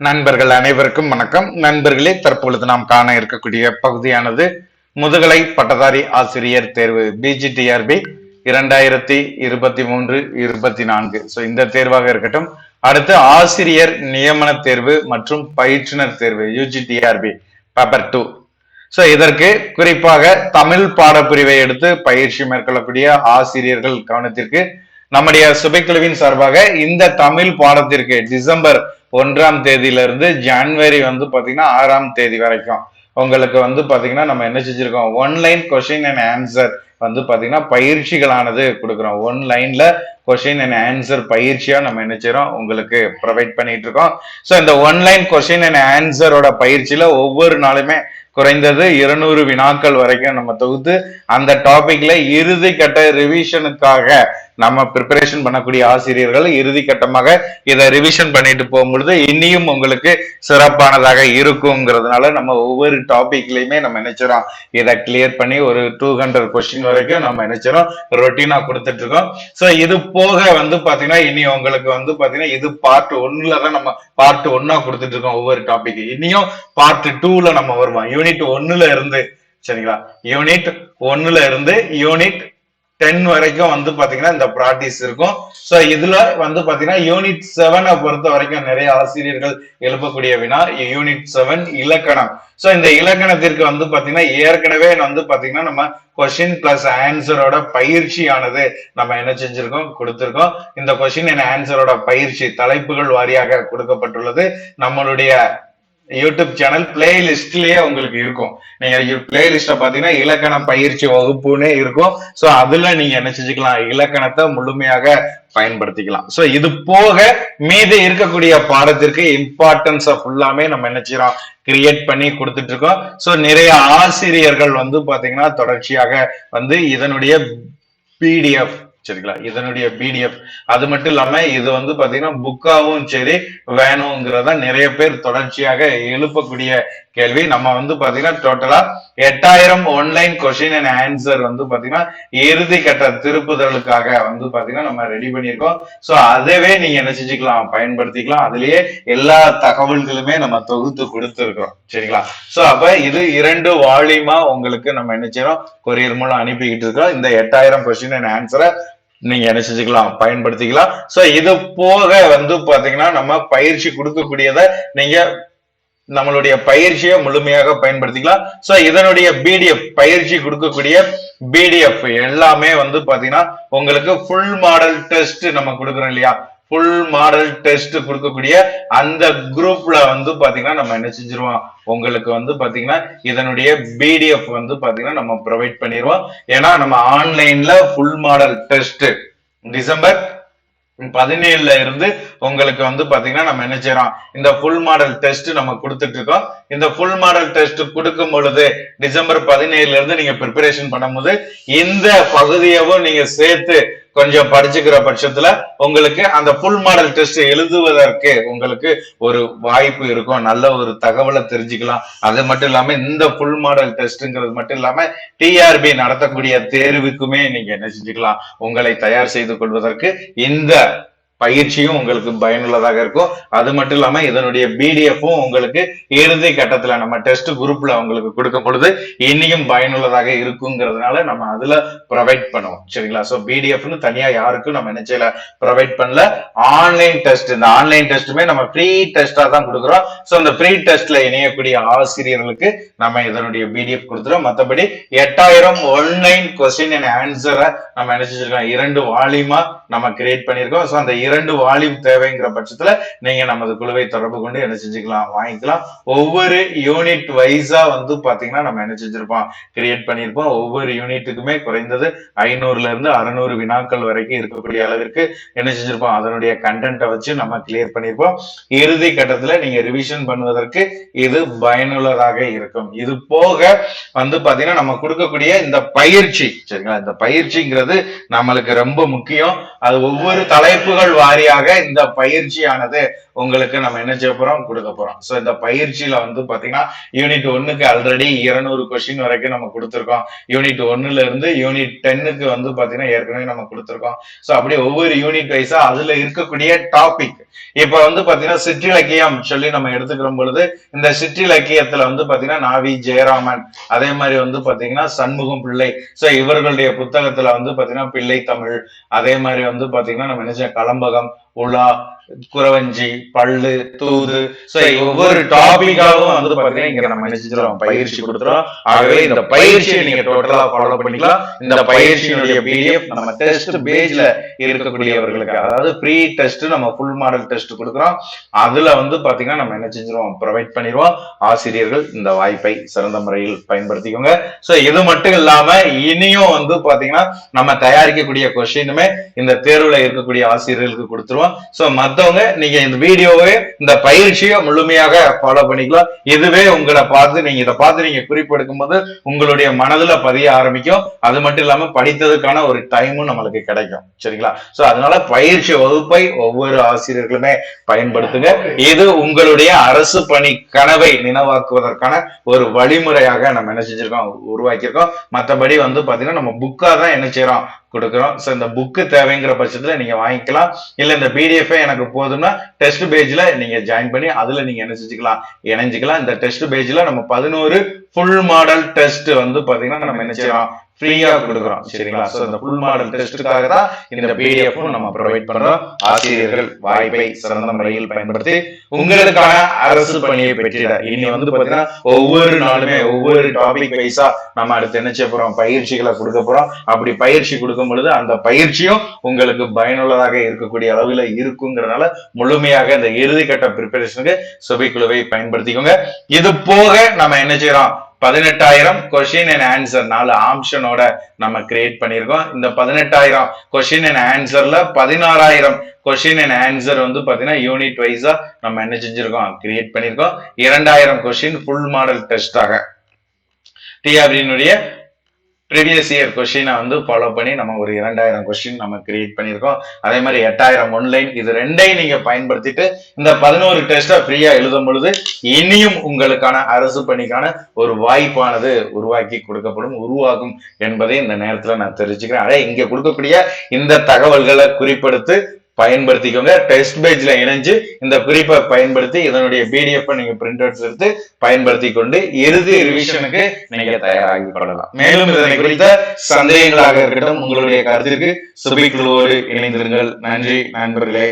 நண்பர்கள் அனைவருக்கும் வணக்கம். நண்பர்களே தற்பொழுது நாம் காண இருக்கக்கூடிய பகுதியானது முதுகலை பட்டதாரி ஆசிரியர் தேர்வு பிஜிடிஆர்பி இரண்டாயிரத்தி இருபத்தி மூன்று இருபத்தி நான்கு. ஸோ இந்த தேர்வாக இருக்கட்டும். அடுத்து ஆசிரியர் நியமன தேர்வு மற்றும் பயிற்றுனர் தேர்வு யூஜிடிஆர்பி பேப்பர் டூ ஸோ இதற்கு குறிப்பாக தமிழ் பாடப்பிரிவை எடுத்து பயிற்சி மேற்கொள்ளக்கூடிய ஆசிரியர்கள் கவனத்திற்கு நம்முடைய சுபைக்குழுவின் சார்பாக இந்த தமிழ் பாடத்திற்கு டிசம்பர் ஒன்றாம் தேதியிலிருந்து ஜான்வரி வந்து பார்த்தீங்கன்னா ஆறாம் தேதி வரைக்கும். உங்களுக்கு வந்து பார்த்தீங்கன்னா நம்ம என்ன செஞ்சிருக்கோம்? ஒன்லைன் கொஷின் அண்ட் ஆன்சர் வந்து பார்த்தீங்கன்னா பயிற்சிகளானது கொடுக்குறோம். ஒன் லைனில் கொஷின் அண்ட் ஆன்சர் பயிற்சியாக நம்ம என்ன செய்கிறோம் உங்களுக்கு ப்ரொவைட் பண்ணிட்டு இருக்கோம். ஸோ இந்த ஒன்லைன் கொஷின் அண்ட் ஆன்சரோட பயிற்சியில் ஒவ்வொரு நாளுமே குறைந்தது இருநூறு வினாக்கள் வரைக்கும் நம்ம தொகுத்து அந்த டாபிக்ல இறுதி கட்ட ரிவிஷனுக்காக நம்ம ப்ரிப்பரேஷன் பண்ணக்கூடிய ஆசிரியர்கள் இறுதி கட்டமாக இதை ரிவிஷன் பண்ணிட்டு போகும்பொழுது இனியும் உங்களுக்கு சிறப்பானதாக இருக்குங்கிறதுனால நம்ம ஒவ்வொரு டாபிக்லயுமே நம்ம நினைச்சிரோம் இதை கிளியர் பண்ணி ஒரு டூ ஹண்ட்ரட் கொஸ்டின் வரைக்கும் நம்ம நினைச்சிரோம் ரொட்டீனா கொடுத்துட்டு இருக்கோம். ஸோ இது போக வந்து பாத்தீங்கன்னா இனி உங்களுக்கு வந்து பாத்தீங்கன்னா இது பார்ட் ஒன்னுல தான் நம்ம பார்ட் ஒன்னா கொடுத்துட்டு இருக்கோம் ஒவ்வொரு டாபிக் இனியும் பார்ட் டூல நம்ம வருவோம். யூனிட் ஒன்னுல இருந்து சரிங்களா? யூனிட் ஒன்னுல இருந்து யூனிட் டென் வரைக்கும் வந்து பாத்தீங்கன்னா இந்த ப்ராக்டிஸ் இருக்கும். சோ இதுல வந்து பாத்தீங்கன்னா யூனிட் செவனை பொறுத்த வரைக்கும் நிறைய ஆசிரியர்கள் எழுப்பக்கூடிய வினா யூனிட் செவன் இலக்கணம். சோ இந்த இலக்கணத்திற்கு வந்து பாத்தீங்கன்னா ஏற்கனவே வந்து பாத்தீங்கன்னா நம்ம கொஸ்டின் பிளஸ் ஆன்சரோட பயிற்சியானது நம்ம என்ன செஞ்சிருக்கோம்? கொடுத்திருக்கோம். இந்த கொஸ்டின் என் ஆன்சரோட பயிற்சி தலைப்புகள் வாரியாக கொடுக்கப்பட்டுள்ளது. நம்மளுடைய யூடியூப் சேனல் பிளேலிஸ்ட்லயே உங்களுக்கு இருக்கும். நீங்க பிளேலிஸ்ட பாத்தீங்கன்னா இலக்கண பயிற்சி வகுப்புன்னே இருக்கும். சோ அதுல நீங்க என்ன செஞ்சுக்கலாம்? இலக்கணத்தை முழுமையாக பயன்படுத்திக்கலாம். சோ இது போக மீது இருக்கக்கூடிய பாடத்திற்கு இம்பார்ட்டன்ஸ் ஃபுல்லாமே நம்ம என்ன செய்யறோம்? கிரியேட் பண்ணி கொடுத்துட்டு இருக்கோம். சோ நிறைய ஆசிரியர்கள் வந்து பாத்தீங்கன்னா தொடர்ச்சியாக வந்து இதனுடைய பிடிஎஃப் சரிங்களா இதனுடைய பிடிஎஃப் அது மட்டும் இல்லாம இது வந்து பாத்தீங்கன்னா புக்காவும் சரி வேணுங்கிறத நிறைய பேர் தொடர்ச்சியாக எழுப்பக்கூடிய கேள்வி. நம்ம வந்து பாத்தீங்கன்னா டோட்டலா எட்டாயிரம் ஒன்லைன் கொஸ்டின் அண்ட் ஆன்சர் வந்து பாத்தீங்கன்னா இறுதி கட்ட திருப்புதலுக்காக வந்து பாத்தீங்கன்னா நம்ம ரெடி பண்ணியிருக்கோம். சோ அதவே நீங்க என்ன செஞ்சுக்கலாம்? பயன்படுத்திக்கலாம். அதுலயே எல்லா தகவல்களுமே நம்ம தொகுத்து கொடுத்துருக்கோம் சரிங்களா? சோ அப்ப இது இரண்டு வால்யூமா உங்களுக்கு நம்ம என்ன செய்யறோம்? கொரியர் மூலம் அனுப்பிக்கிட்டு இருக்கோம் இந்த எட்டாயிரம் கொஸ்டின் அண்ட் ஆன்சரை நீங்க என்ன செஞ்சுக்கலாம்? பயன்படுத்திக்கலாம். சோ இது போக வந்து பாத்தீங்கன்னா நம்ம பயிற்சி கொடுக்கக்கூடியத நீங்க நம்மளுடைய பயிற்சியை முழுமையாக பயன்படுத்திக்கலாம். சோ இதனுடைய பிடிஎஃப் பயிற்சி கொடுக்கக்கூடிய பிடிஎஃப் எல்லாமே வந்து பாத்தீங்கன்னா உங்களுக்கு ஃபுல் மாடல் டெஸ்ட் நம்ம கொடுக்குறோம் இல்லையா? ஃபுல் மாடல் டெஸ்ட் கொடுக்கக்கூடிய அந்த குரூப்ல வந்து பாத்தீங்கன்னா நம்ம என்ன செஞ்சிருவோம்? உங்களுக்கு வந்து பாத்தீங்கன்னா இதனுடைய பிடிஎஃப் வந்து பாத்தீங்கன்னா நம்ம ப்ரொவைட் பண்ணிடுவோம் ஏன்னா நம்ம ஆன்லைன்ல ஃபுல் மாடல் டெஸ்ட் டிசம்பர் பதினேழுல இருந்து உங்களுக்கு வந்து பாத்தீங்கன்னா நம்ம என்ன செய்யறோம்? இந்த ஃபுல் மாடல் டெஸ்ட் நம்ம கொடுத்துட்டு இருக்கோம். இந்த ஃபுல் மாடல் டெஸ்ட் கொடுக்கும் பொழுது டிசம்பர் பதினேழுல இருந்து நீங்க ப்ரிப்பரேஷன் பண்ணும்போது இந்த பகுதியவும் நீங்க சேர்த்து கொஞ்சம் படிச்சுக்கிற பட்சத்துல உங்களுக்கு அந்த ஃபுல் மாடல் டெஸ்ட் எழுதுவதற்கு உங்களுக்கு ஒரு வாய்ப்பு இருக்கும். நல்ல ஒரு தகவலை தெரிஞ்சுக்கலாம். அது மட்டும் இல்லாம இந்த ஃபுல் மாடல் டெஸ்ட்ங்கிறது மட்டும் இல்லாம டிஆர்பி நடத்தக்கூடிய தேர்வுக்குமே நீங்க என்ன செஞ்சுக்கலாம். உங்களை தயார் செய்து கொள்வதற்கு இந்த பயிற்சியும் உங்களுக்கு பயனுள்ளதாக இருக்கும். அது மட்டும் இல்லாம இதனுடைய பிடிஎஃப்பும் உங்களுக்கு இறுதி கட்டத்துல நம்ம டெஸ்ட் குரூப்ல உங்களுக்கு கொடுக்கும் பொழுது இன்னையும் பயனுள்ளதாக இருக்குங்கிறதுனால நம்ம அதுல ப்ரொவைட் பண்ணுவோம். சரிங்களா? சோ பிடிஎஃப்னு தனியா யாருக்கும் நம்ம நினைச்சல ப்ரொவைட் பண்ணல. ஆன்லைன் டெஸ்ட் இந்த ஆன்லைன் டெஸ்ட்டுமே நம்ம ஃப்ரீ டெஸ்டா தான் கொடுக்குறோம். சோ அந்த ஃப்ரீ டெஸ்ட்ல இணையக்கூடிய ஆசிரியர்களுக்கு நம்ம இதனுடைய பிடிஎஃப் கொடுத்துறோம். மத்தபடி எட்டாயிரம் ஒன்லைன் கொஸ்டின் அண்ட் ஆன்சரை நம்ம நினைச்சிருக்கோம் இரண்டு வால்யூமா நம்ம கிரியேட் பண்ணியிருக்கோம். ஸோ அந்த இரண்டு வால்யூம் தேவைங்கிற பட்சத்துல நீங்க நமது குழுவை தொடர்பு கொண்டு என்ன செஞ்சுக்கலாம் வாங்கிக்கலாம். ஒவ்வொரு யூனிட் வைஸா வந்து பாத்தீங்கன்னா நம்ம என்ன செஞ்சிருப்போம்? கிரியேட் பண்ணியிருப்போம். ஒவ்வொரு யூனிட்டுக்குமே குறைந்தது ஐநூறுல இருந்து அறுநூறு வினாக்கள் வரைக்கும் இருக்கக்கூடிய அளவிற்கு என்ன செஞ்சிருப்போம்? அதனுடைய கண்டென்ட்டை வச்சு நம்ம கிளியர் பண்ணியிருப்போம். இறுதி கட்டத்துல நீங்க ரிவிஷன் பண்ணுவதற்கு இது பயனுள்ளதாக இருக்கும். இது போக வந்து பாத்தீங்கன்னா நம்ம கொடுக்கக்கூடிய இந்த பயிற்சி சரிங்களா? இந்த பயிற்சிங்கிறது நம்மளுக்கு ரொம்ப முக்கியம். அது ஒவ்வொரு தலைப்புகள் வாரியாக இந்த பயிற்சியானது உங்களுக்கு நம்ம என்ன செய்ய போறோம்? கொடுக்க போறோம். சோ இந்த பயிற்சியில வந்து பாத்தீங்கன்னா யூனிட் ஒன்னுக்கு ஆல்ரெடி இருநூறு கொஸ்டின் வரைக்கும் நம்ம கொடுத்துருக்கோம். யூனிட் ஒன்னுல இருந்து யூனிட் டென்னுக்கு வந்து பாத்தீங்கன்னா ஏற்கனவே நம்ம கொடுத்துருக்கோம். சோ அப்படியே ஒவ்வொரு யூனிட் வைஸா அதுல இருக்கக்கூடிய டாபிக் இப்ப வந்து பாத்தீங்கன்னா சிற்றிலக்கியம் சொல்லி நம்ம எடுத்துக்கிற பொழுது இந்த சிற்றிலக்கியத்துல வந்து பாத்தீங்கன்னா நாவி ஜெயராமன் அதே மாதிரி வந்து பாத்தீங்கன்னா சண்முகம் பிள்ளை. சோ இவர்களுடைய புத்தகத்துல வந்து பாத்தீங்கன்னா பிள்ளை தமிழ். அதே மாதிரி வந்து பாத்தீங்கன்னா நம்ம என்ன கலம்பகம் உலா குறவஞ்சி பல்லு தூது. சோ ஒவ்வொரு டாபிக்காகவும் வந்து பாத்தீங்கன்னா இங்க நம்ம நினைச்சிருக்கோம் பயிற்சி கொடுத்துறோம் ஆகவே இந்த பயிற்சியை நீங்க டோட்டலா ஃபாலோ பண்ணிக்கலாம். இந்த பயிற்சியினுடைய பிடிஎஃப் நம்ம டெஸ்ட் பேஜ்ல இருக்கக்கூடியவர்களுக்கு அதாவது ப்ரீ டெஸ்ட் நம்ம ஃபுல் மாடல் டெஸ்ட் கொடுக்குறோம். அதுல வந்து பாத்தீங்கன்னா நம்ம என்ன செஞ்சிருவோம்? ப்ரொவைட் பண்ணிடுவோம். ஆசிரியர்கள் இந்த வாய்ப்பை சிறந்த முறையில் பயன்படுத்திக்கோங்க. சோ இது மட்டும் இல்லாம இனியும் வந்து பாத்தீங்கன்னா நம்ம தயாரிக்கக்கூடிய கொஸ்டினுமே இந்த தேர்வுல இருக்கக்கூடிய ஆசிரியர்களுக்கு கொடுத்துருவோம். சோ மத்தவங்க நீங்க இந்த வீடியோவை இந்த பயிற்சியை முழுமையாக ஃபாலோ பண்ணிக்கலாம். இதுவே உங்களை பார்த்து நீங்க இதை பார்த்து நீங்க குறிப்பெடுக்கும் போது உங்களுடைய மனதுல பதிய ஆரம்பிக்கும். அது மட்டும் இல்லாம படித்ததுக்கான ஒரு டைமும் நம்மளுக்கு கிடைக்கும். சரிங்களா? சோ அதனால பயிற்சி வகுப்பை ஒவ்வொரு ஆசிரியர்களுமே பயன்படுத்துங்க. இது உங்களுடைய அரசு பணி கனவை நினைவாக்குவதற்கான ஒரு வழிமுறையாக நம்ம என்ன செஞ்சிருக்கோம்? உருவாக்கியிருக்கோம். மற்றபடி வந்து பாத்தீங்கன்னா நம்ம புக்கா தான் என்ன செய்யறோம்? கொடுக்குறோம். ஸோ இந்த புக்கு தேவைங்கிற பட்சத்துல நீங்க வாங்கிக்கலாம். இல்ல இந்த பிடிஎஃப் எனக்கு போதும்னா டெஸ்ட் பேஜ்ல நீங்க ஜாயின் பண்ணி அதுல நீங்க என்ன செஞ்சுக்கலாம் இணைஞ்சுக்கலாம். இந்த டெஸ்ட் பேஜ்ல நம்ம பதினோரு ஃபுல் மாடல் டெஸ்ட் வந்து பாத்தீங்கன்னா நம்ம என்ன செய்யலாம் ஃப்ரீயா கொடுக்குறோம். சரிங்களா? ஸோ இந்த ஃபுல் மாடல் டெஸ்ட்டுக்காக தான் இந்த பிடிஎஃப் நம்ம ப்ரொவைட் பண்றோம். ஆசிரியர்கள் வாய்ப்பை சிறந்த முறையில் பயன்படுத்தி உங்களுக்கான அரசு பணியை பெற்றிட இனி வந்து பாத்தீங்கன்னா ஒவ்வொரு நாளுமே ஒவ்வொரு டாபிக் வைஸா நம்ம அடுத்து என்ன செய்ய போறோம்? பயிற்சிகளை கொடுக்க போறோம். அப்படி பயிற்சி கொடுக்கும் பொழுது அந்த பயிற்சியும் உங்களுக்கு பயனுள்ளதாக இருக்கக்கூடிய அளவில் இருக்குங்கிறனால முழுமையாக இந்த இறுதிக்கட்ட ப்ரிப்பரேஷனுக்கு சுபிக்குழுவை பயன்படுத்திக்கோங்க. இது போக நம்ம என்ன செய்யறோம்? பதினெட்டாயிரம் கொஷின் அண்ட் ஆன்சர் நாலு ஆப்ஷனோட நம்ம கிரியேட் பண்ணியிருக்கோம். இந்த பதினெட்டாயிரம் கொஷின் அண்ட் ஆன்சர்ல பதினாறாயிரம் கொஷின் அண்ட் ஆன்சர் வந்து பார்த்தீங்கன்னா யூனிட் வைஸா நம்ம என்ன செஞ்சிருக்கோம்? கிரியேட் பண்ணியிருக்கோம். இரண்டாயிரம் கொஷின் ஃபுல் மாடல் டெஸ்டாக டிஆர்பியினுடைய ப்ரீவியஸ் இயர் கொஷினை வந்து ஃபாலோ பண்ணி நம்ம ஒரு இரண்டாயிரம் கொஷின் நம்ம கிரியேட் பண்ணியிருக்கோம். அதே மாதிரி எட்டாயிரம் ஒன்லைன் இது ரெண்டையும் நீங்கள் பயன்படுத்திட்டு இந்த பதினோரு டெஸ்ட்டை ஃப்ரீயாக எழுதும் பொழுது இனியும் உங்களுக்கான அரசு பணிக்கான ஒரு வாய்ப்பானது உருவாக்கி கொடுக்கப்படும் உருவாகும் என்பதை இந்த நேரத்தில் நான் தெரிஞ்சுக்கிறேன். அதே இங்கே கொடுக்கக்கூடிய இந்த தகவல்களை குறிப்பெடுத்து பயன்படுத்திக்கோங்க. டெஸ்ட் பேஜ்ல இணைஞ்சு இந்த குறிப்பை பயன்படுத்தி இதனுடைய பிடிஎஃப் நீங்க பிரிண்ட் அவுட்ஸ் எடுத்து பயன்படுத்தி கொண்டு இறுதி ரிவிஷனுக்கு நீங்க தயாராகி கொள்ளலாம். மேலும் இதனை குறித்த சந்தேகங்களாக இருக்கட்டும் உங்களுடைய கருத்திற்கு சுபிக்குழுவோடு இணைந்திருங்கள். நன்றி நண்பர்களே.